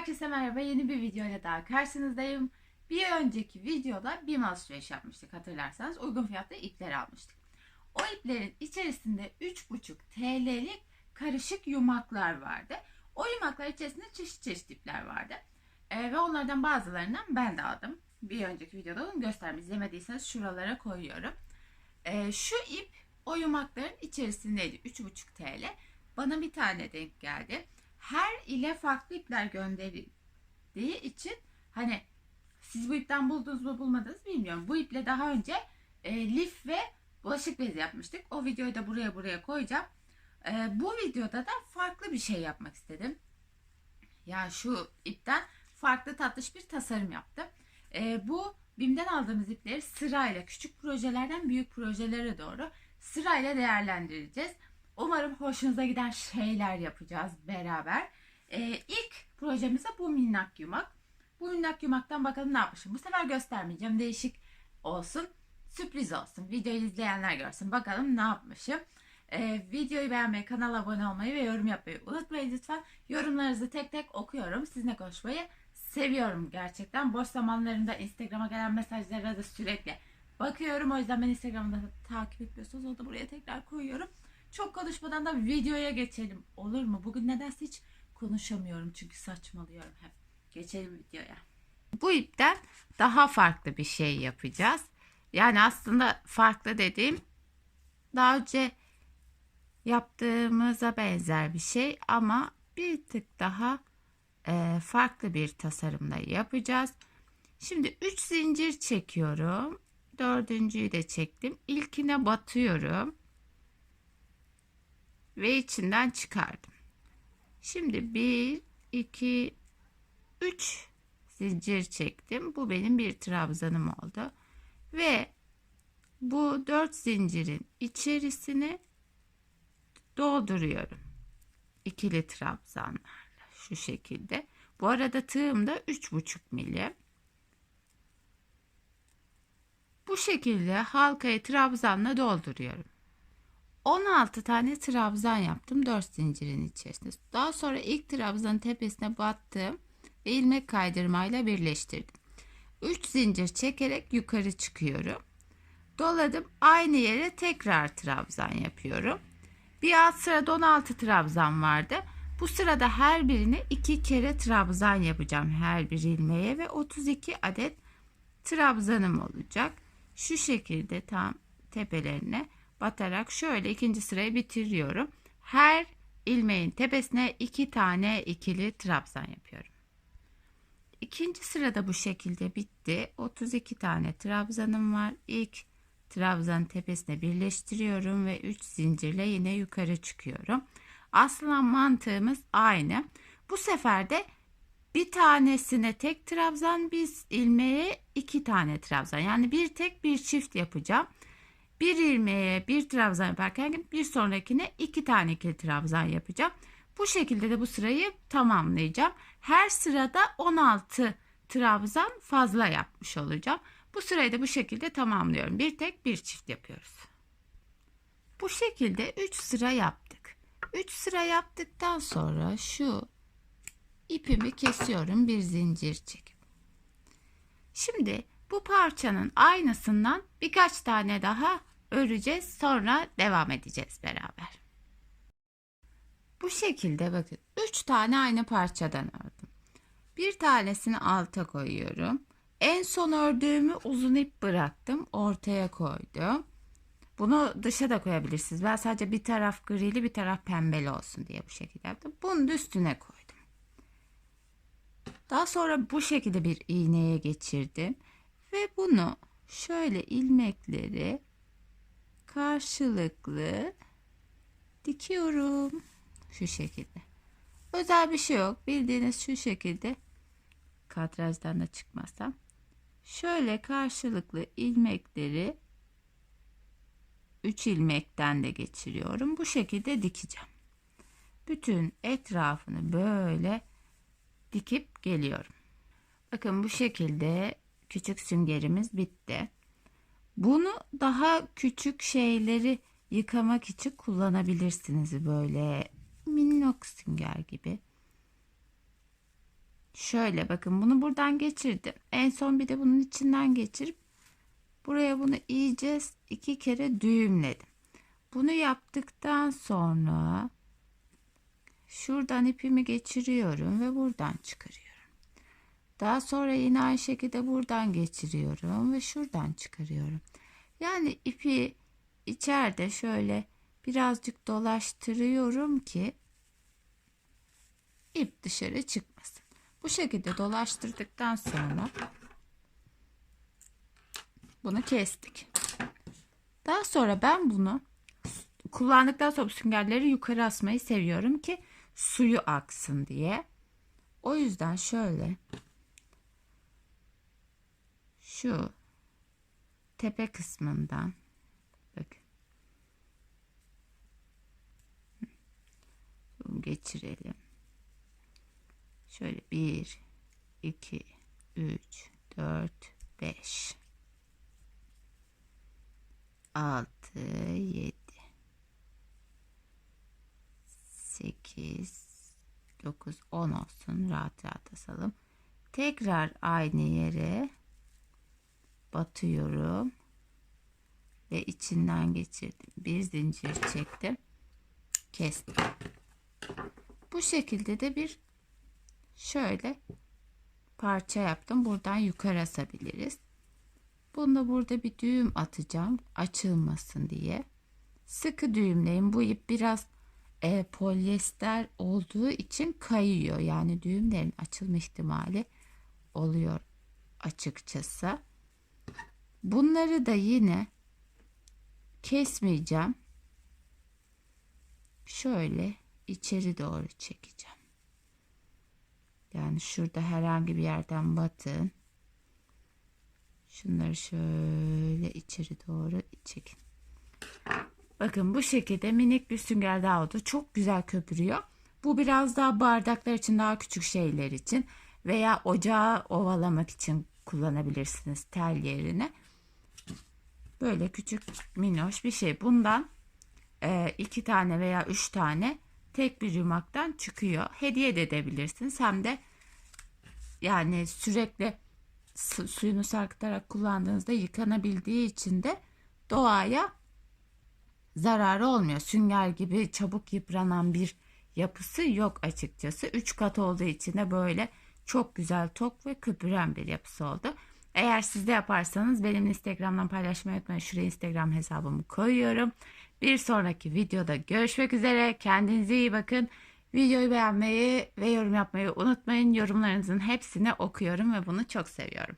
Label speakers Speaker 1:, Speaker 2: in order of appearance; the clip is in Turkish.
Speaker 1: Herkese merhaba. Yeni bir videoyla daha karşınızdayım. Bir önceki videoda bir alışveriş yapmıştık hatırlarsanız. Uygun fiyatlı ipler almıştık. O iplerin içerisinde 3,5 TL'lik karışık yumaklar vardı. O yumaklar içerisinde çeşit çeşit ipler vardı. Ee, ve onlardan bazılarından ben de aldım. Bir önceki videoda onu göstermiş. İzlemediyseniz şuralara koyuyorum. Ee, şu ip o yumakların içerisindeydi. 3,5 TL. Bana bir tane denk geldi her ile farklı ipler gönderildiği için hani siz bu ipten buldunuz mu bulmadınız bilmiyorum. Bu iple daha önce e, lif ve bulaşık bezi yapmıştık. O videoyu da buraya buraya koyacağım. E, bu videoda da farklı bir şey yapmak istedim. Ya şu ipten farklı tatlış bir tasarım yaptım. E, bu BİM'den aldığımız ipleri sırayla küçük projelerden büyük projelere doğru sırayla değerlendireceğiz. Umarım hoşunuza giden şeyler yapacağız beraber. Ee, ilk projemize bu minnak yumak. Bu minnak yumaktan bakalım ne yapmışım. Bu sefer göstermeyeceğim. Değişik olsun. Sürpriz olsun. Videoyu izleyenler görsün. Bakalım ne yapmışım. Ee, videoyu beğenmeyi, kanala abone olmayı ve yorum yapmayı unutmayın lütfen. Yorumlarınızı tek tek okuyorum. Sizinle konuşmayı seviyorum gerçekten. Boş zamanlarımda Instagram'a gelen mesajlara da sürekli bakıyorum. O yüzden ben Instagram'da takip etmiyorsanız onu da buraya tekrar koyuyorum. Çok konuşmadan da videoya geçelim. Olur mu? Bugün nedense hiç konuşamıyorum çünkü saçmalıyorum hep. Geçelim videoya. Bu ipten daha farklı bir şey yapacağız. Yani aslında farklı dediğim daha önce yaptığımıza benzer bir şey ama bir tık daha e, farklı bir tasarımda yapacağız. Şimdi 3 zincir çekiyorum. Dördüncüyü de çektim. İlkine batıyorum ve içinden çıkardım. Şimdi 1 2 3 zincir çektim. Bu benim bir trabzanım oldu. Ve bu 4 zincirin içerisine dolduruyorum. İkili trabzanlarla şu şekilde. Bu arada tığım da 3,5 milim. Bu şekilde halkayı trabzanla dolduruyorum. 16 tane trabzan yaptım 4 zincirin içerisinde. Daha sonra ilk trabzanın tepesine battım ve ilmek kaydırmayla birleştirdim. 3 zincir çekerek yukarı çıkıyorum. Doladım. Aynı yere tekrar trabzan yapıyorum. Bir alt sırada 16 trabzan vardı. Bu sırada her birine 2 kere trabzan yapacağım her bir ilmeğe ve 32 adet trabzanım olacak. Şu şekilde tam tepelerine batarak şöyle ikinci sırayı bitiriyorum. Her ilmeğin tepesine iki tane ikili trabzan yapıyorum. İkinci sırada bu şekilde bitti. 32 tane trabzanım var. İlk trabzanın tepesine birleştiriyorum ve 3 zincirle yine yukarı çıkıyorum. Aslında mantığımız aynı. Bu sefer de bir tanesine tek trabzan, biz ilmeğe iki tane trabzan. Yani bir tek bir çift yapacağım. Bir ilmeğe bir trabzan yaparken bir sonrakine iki tane ikili trabzan yapacağım. Bu şekilde de bu sırayı tamamlayacağım. Her sırada 16 trabzan fazla yapmış olacağım. Bu sırayı da bu şekilde tamamlıyorum. Bir tek bir çift yapıyoruz. Bu şekilde 3 sıra yaptık. 3 sıra yaptıktan sonra şu ipimi kesiyorum bir zincir çekip. Şimdi bu parçanın aynısından birkaç tane daha öreceğiz. Sonra devam edeceğiz beraber. Bu şekilde bakın 3 tane aynı parçadan ördüm. Bir tanesini alta koyuyorum. En son ördüğümü uzun ip bıraktım. Ortaya koydum. Bunu dışa da koyabilirsiniz. Ben sadece bir taraf grili bir taraf pembeli olsun diye bu şekilde yaptım. Bunu üstüne koydum. Daha sonra bu şekilde bir iğneye geçirdim. Ve bunu şöyle ilmekleri karşılıklı dikiyorum. Şu şekilde. Özel bir şey yok. Bildiğiniz şu şekilde kadrajdan da çıkmazsam. Şöyle karşılıklı ilmekleri 3 ilmekten de geçiriyorum. Bu şekilde dikeceğim. Bütün etrafını böyle dikip geliyorum. Bakın bu şekilde küçük süngerimiz bitti. Bunu daha küçük şeyleri yıkamak için kullanabilirsiniz böyle minnok sünger gibi. Şöyle bakın bunu buradan geçirdim. En son bir de bunun içinden geçirip buraya bunu iyice iki kere düğümledim. Bunu yaptıktan sonra şuradan ipimi geçiriyorum ve buradan çıkarıyorum. Daha sonra yine aynı şekilde buradan geçiriyorum ve şuradan çıkarıyorum. Yani ipi içeride şöyle birazcık dolaştırıyorum ki ip dışarı çıkmasın. Bu şekilde dolaştırdıktan sonra bunu kestik. Daha sonra ben bunu kullandıktan sonra süngerleri yukarı asmayı seviyorum ki suyu aksın diye. O yüzden şöyle şu tepe kısmından. Bakın. Bunu geçirelim. Şöyle 1 2 3 4 5 6 7 8 9 10 olsun. Rahat rahat asalım. Tekrar aynı yere batıyorum ve içinden geçirdim. Bir zincir çektim. Kestim. Bu şekilde de bir şöyle parça yaptım. Buradan yukarı asabiliriz. Bunda burada bir düğüm atacağım açılmasın diye. Sıkı düğümleyin. Bu ip biraz e, polyester olduğu için kayıyor. Yani düğümlerin açılma ihtimali oluyor açıkçası. Bunları da yine kesmeyeceğim. Şöyle içeri doğru çekeceğim. Yani şurada herhangi bir yerden batın. Şunları şöyle içeri doğru çekin. Bakın bu şekilde minik bir sünger daha oldu. Çok güzel köpürüyor. Bu biraz daha bardaklar için daha küçük şeyler için veya ocağı ovalamak için kullanabilirsiniz tel yerine. Böyle küçük minnoş bir şey. Bundan e, iki tane veya üç tane tek bir yumaktan çıkıyor. Hediye de edebilirsiniz. Hem de yani sürekli su, suyunu sarkıtarak kullandığınızda yıkanabildiği için de doğaya zararı olmuyor. Sünger gibi çabuk yıpranan bir yapısı yok açıkçası. Üç kat olduğu için de böyle çok güzel tok ve köpüren bir yapısı oldu. Eğer siz de yaparsanız benim Instagram'dan paylaşmayı unutmayın. Şuraya Instagram hesabımı koyuyorum. Bir sonraki videoda görüşmek üzere. Kendinize iyi bakın. Videoyu beğenmeyi ve yorum yapmayı unutmayın. Yorumlarınızın hepsini okuyorum ve bunu çok seviyorum.